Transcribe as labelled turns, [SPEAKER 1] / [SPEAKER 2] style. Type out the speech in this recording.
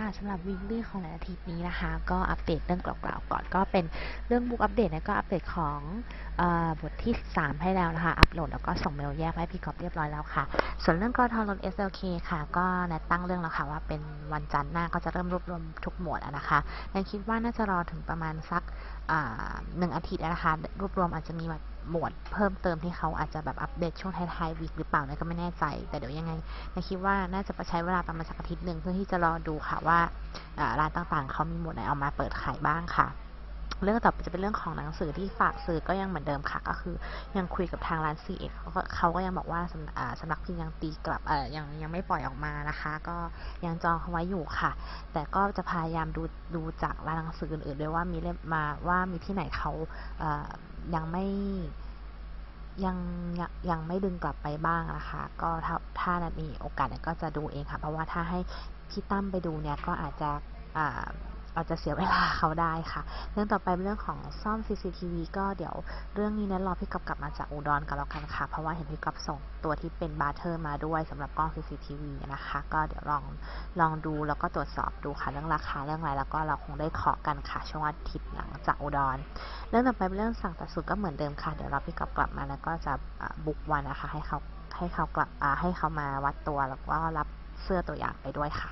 [SPEAKER 1] ค่ะสำหรับวีคลี่ของอาทิตย์นี้นะคะ ก็อัปเดตเรื่องเก่าๆก่อนก็เป็นเรื่องบุ๊กอัปเดตนะก็อัปเดตของอบทที่ 3 ให้แล้วนะคะอัปโหลดแล้วก็ส่งเมลแยกให้พี่กอบเรียบร้อยแล้วค่ะ ส่วนเรื่องกทรถ SLK ค่ะ ก็นัดตั้งเรื่องแล้วค่ะว่าเป็นวันจันทร์หน้าก็จะเริ่มรวบรวมทุกหมวดนะคะนันคิดว่าน่าจะรอถึงประมาณสักหนึ่งอาทิตย์นะคะรวบรวมอาจจะมีแบบ หมวดเพิ่มเติมที่เขาอาจจะแบบอัปเดตช่วงท้ายๆวีคหรือเปล่าเนี่ยก็ไม่แน่ใจ แต่เดี๋ยวยังไงนะคิดว่าน่าจะใช้เวลาประมาณสักอาทิตย์หนึ่งเพื่อที่จะรอดูค่ะว่าอ่าร้านต่างๆเขามีหมวดไหนเอามาเปิดขายบ้างค่ะ เรื่องต่อไปจะเป็นเรื่องของหนังสือที่ฝากซื้อก็ยังเหมือนเดิมค่ะ ก็คือ ยังคุยกับทางร้าน CX เขาก็เขาก็ยังบอกว่าสำสำนักพิมพ์ยังตีกลับเออยังยังไม่ปล่อยออกมานะคะ ก็ยังจองเขาไว้อยู่ค่ะ แต่ก็จะพยายามดูดูจากร้านหนังสืออื่นๆด้วยว่ามีเล่มมาว่ามีที่ไหนเขาเออยังไม่ยังยังไม่ดึงกลับไปบ้างนะคะ ก็ถ้าถ้านัดมีโอกาสก็จะดูเองค่ะ เพราะว่าถ้าให้พี่ตั้มไปดูเนี่ยก็อาจจะ อาจจะเสียเวลาเขาได้ค่ะ เรื่องต่อไปเป็นเรื่องของซ่อม CCTV ก็เดี๋ยวเรื่องนี้นั้นรอพี่กอบกลับมาจากอุดรกันแล้วกันค่ะ เพราะว่าเห็นพี่กอบส่งตัวที่เป็นบาร์เทอร์มาด้วยสำหรับกล้อง CCTV นะคะ ก็เดี๋ยวลองลองดูแล้วก็ตรวจสอบดูค่ะเรื่องราคาเรื่องอะไรแล้วก็เราคงได้เคาะกันค่ะช่วงอาทิตย์หลังจากอุดร เรื่องต่อไปเป็นเรื่องสั่งตัดสูตรก็เหมือนเดิมค่ะเดี๋ยวราพี่กอบกลับมาแล้วก็จะบุกวันนะคะให้เขาให้เขากลับให้เขามาวัดตัวแล้วก็รับเสื้อตัวอย่างไปด้วยค่ะ